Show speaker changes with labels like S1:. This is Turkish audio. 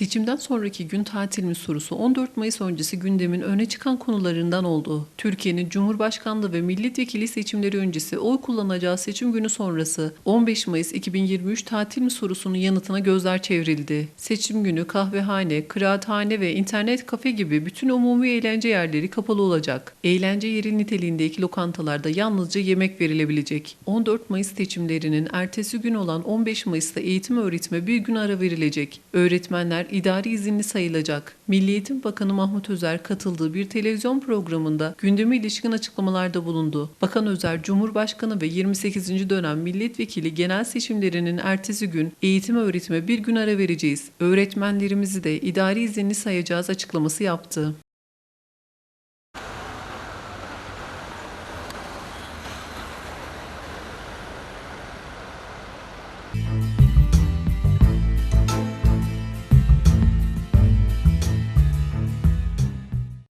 S1: Seçimden sonraki gün tatil mi sorusu 14 Mayıs öncesi gündemin öne çıkan konularından oldu. Türkiye'nin Cumhurbaşkanlığı ve milletvekili seçimleri öncesi oy kullanacağı seçim günü sonrası 15 Mayıs 2023 tatil mi sorusunun yanıtına gözler çevrildi. Seçim günü kahvehane, kıraathane ve internet kafe gibi bütün umumi eğlence yerleri kapalı olacak. Eğlence yeri niteliğindeki lokantalarda yalnızca yemek verilebilecek. 14 Mayıs seçimlerinin ertesi gün olan 15 Mayıs'ta eğitim öğretime bir gün ara verilecek. Öğretmenler idari izinli sayılacak. Milli Eğitim Bakanı Mahmut Özer katıldığı bir televizyon programında gündeme ilişkin açıklamalarda bulundu. Bakan Özer, Cumhurbaşkanı ve 28. dönem milletvekili genel seçimlerinin ertesi gün eğitim öğretime bir gün ara vereceğiz. Öğretmenlerimizi de idari izinli sayacağız açıklaması yaptı. Thank you.